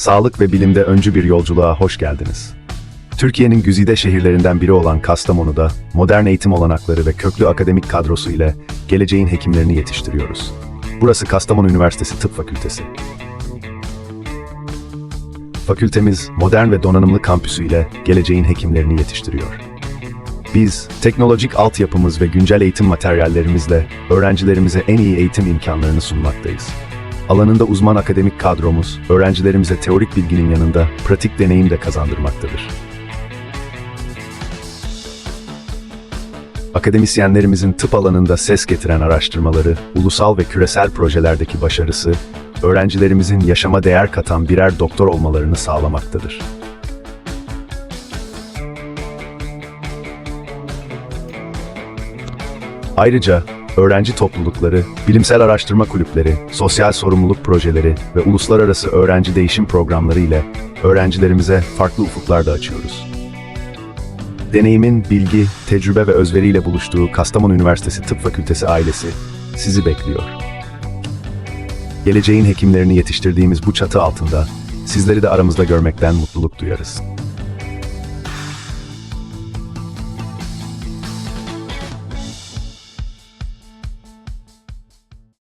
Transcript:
Sağlık ve bilimde öncü bir yolculuğa hoş geldiniz. Türkiye'nin güzide şehirlerinden biri olan Kastamonu'da modern eğitim olanakları ve köklü akademik kadrosu ile geleceğin hekimlerini yetiştiriyoruz. Burası Kastamonu Üniversitesi Tıp Fakültesi. Fakültemiz modern ve donanımlı kampüsü ile geleceğin hekimlerini yetiştiriyor. Biz, teknolojik altyapımız ve güncel eğitim materyallerimizle öğrencilerimize en iyi eğitim imkanlarını sunmaktayız. Alanında uzman akademik kadromuz, öğrencilerimize teorik bilginin yanında pratik deneyim de kazandırmaktadır. Akademisyenlerimizin tıp alanında ses getiren araştırmaları, ulusal ve küresel projelerdeki başarısı, öğrencilerimizin yaşama değer katan birer doktor olmalarını sağlamaktadır. Ayrıca öğrenci toplulukları, bilimsel araştırma kulüpleri, sosyal sorumluluk projeleri ve uluslararası öğrenci değişim programları ile öğrencilerimize farklı ufuklar da açıyoruz. Deneyimin, bilgi, tecrübe ve özveriyle buluştuğu Kastamonu Üniversitesi Tıp Fakültesi ailesi sizi bekliyor. Geleceğin hekimlerini yetiştirdiğimiz bu çatı altında sizleri de aramızda görmekten mutluluk duyarız.